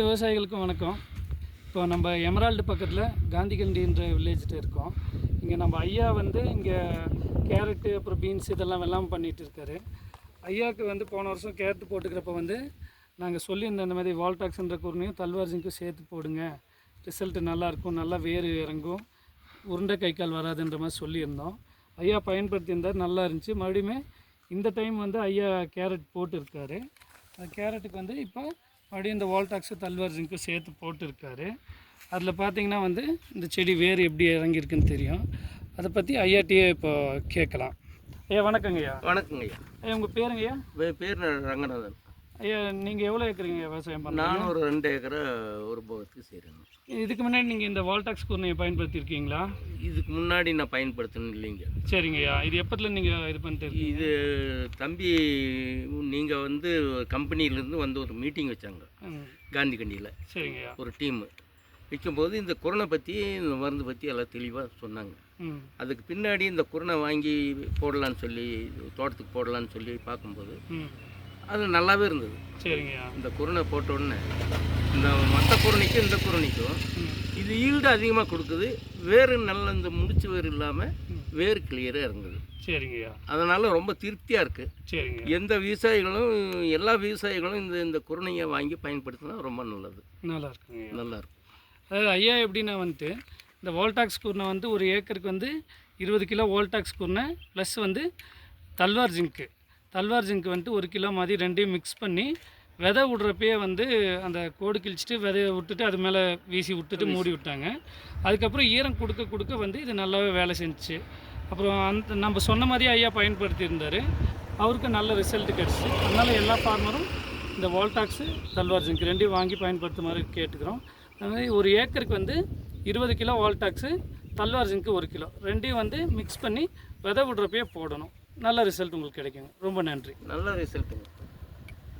விவசாயிகளுக்கும் வணக்கம். இப்போ நம்ம எமரால்டு பக்கத்தில் காந்திகண்டின்ற வில்லேஜ்கிட்ட இருக்கோம். இங்கே நம்ம ஐயா வந்து இங்கே கேரட்டு அப்புறம் பீன்ஸ் இதெல்லாம் வெள்ளாமல் பண்ணிகிட்டு இருக்காரு. ஐயாவுக்கு வந்து போன வருஷம் கேரட்டு போட்டுக்கிறப்ப வந்து நாங்கள் சொல்லியிருந்தோம் இந்த மாதிரி வால்டாக்ஸ்ன்ற குருணையும் தல்வார்ஜிங்க்கும் சேர்த்து போடுங்க. ரிசல்ட்டு நல்லாயிருக்கும் நல்லா வேர் இறங்கும். உருண்டை கை கால் வராதுன்ற மாதிரி சொல்லியிருந்தோம். ஐயா பயன்படுத்தியிருந்தார் நல்லா இருந்துச்சு. மறுபடியும் இந்த டைம் வந்து ஐயா கேரட் போட்டிருக்காரு. அந்த கேரட்டுக்கு வந்து இப்போ மறுபடியும் இந்த வால்டாக்ஸு தல்வார் ஜிங்க்கும் சேர்த்து போட்டிருக்காரு. அதில் பார்த்தீங்கன்னா வந்து இந்த செடி வேர் எப்படி இறங்கியிருக்குன்னு தெரியும். அதை பற்றி ஐயாட்டியே இப்போ கேட்கலாம். ஐயா வணக்கங்க ஐயா வணக்கங்க ஐயா உங்கள் பேருங்க ஐயா என் பேர் ரங்கநாதன். ஐயா நீங்கள் எவ்வளோ ஏக்கருங்க விவசாயம் நானும் ஒரு ரெண்டு ஏக்கரை ஒரு போகத்துக்கு செய்கிறேங்க இதுக்கு முன்னாடி நீங்கள் இந்த வால்டாக்ஸ் கூர்ணையை பயன்படுத்தியிருக்கீங்களா? இதுக்கு முன்னாடி நான் பயன்படுத்தணும் இல்லைங்க. சரிங்க ஐயா. இது எப்பத்தில் நீங்கள் இது பண்ணிட்டு இது தம்பி நீங்கள் வந்து கம்பெனியிலேருந்து வந்து ஒரு மீட்டிங் வச்சாங்க. காந்தி கண்டியில். சரிங்க ஐயா. ஒரு டீமு. வைக்கும்போது இந்த குரணை பற்றி இந்த மருந்து பற்றி எல்லாம் தெளிவாக சொன்னாங்க. அதுக்கு பின்னாடி இந்த குரணை வாங்கி போடலான்னு சொல்லி தோட்டத்துக்கு போடலான்னு சொல்லி பார்க்கும்போது அது நல்லாவே இருந்தது. சரிங்க. இந்த குரணை போட்ட உடனே இந்த மற்ற குரணைக்கும் இந்த குரணைக்கும் இது ஈல்டு அதிகமாக கொடுக்குது. வேறு நல்ல இந்த முடிச்சு வேறு இல்லாமல் வேர் கிளியராக இருந்தது சரிங்க. ஐயா அதனால் ரொம்ப திருப்தியாக இருக்குது சரிங்க. எந்த விவசாயிகளும் எல்லா விவசாயிகளும் இந்த இந்த குரணையை வாங்கி பயன்படுத்தினா ரொம்ப நல்லது. நல்லா இருக்குங்க. நல்லா இருக்கும் அதாவது ஐயா எப்படின்னா வந்துட்டு இந்த வோல்டாக்ஸ் கூர்னை வந்து ஒரு ஏக்கருக்கு வந்து இருபது கிலோ வோல்டாக்ஸ் கூர்னை ப்ளஸ் வந்து தல்வார் ஜிங்க்கு தல்வார் ஜிங்க் வந்துட்டு ஒரு கிலோ மாதிரி ரெண்டையும் மிக்ஸ் பண்ணி விதை விடுறப்பயே வந்து அந்த கோடு கிழிச்சிட்டு விதைய விட்டுட்டு அது மேலே வீசி விட்டுட்டு மூடி விட்டாங்க. அதுக்கப்புறம் ஈரம் கொடுக்க கொடுக்க வந்து இது நல்லாவே வேலை செஞ்சுச்சு. அப்புறம் அந்த நம்ம சொன்ன மாதிரியே ஐயா பயன்படுத்தியிருந்தார். அவருக்கு நல்ல ரிசல்ட் கிடச்சி. அதனால் எல்லா ஃபார்மரும் இந்த வோல்டாக்ஸு தல்வார் ஜிங்க் ரெண்டையும் வாங்கி பயன்படுத்துமாறு கேட்டுக்கிறோம். அது மாதிரி ஒரு ஏக்கருக்கு வந்து இருபது கிலோ வால்டாக்ஸு தல்வார் ஜிங்க்கு ஒரு கிலோ. ரெண்டையும் வந்து மிக்ஸ் பண்ணி விதை விடுறப்பயே போடணும். நல்ல ரிசல்ட் உங்களுக்கு கிடைக்குங்க. ரொம்ப நன்றி. நல்ல ரிசல்ட்டுங்க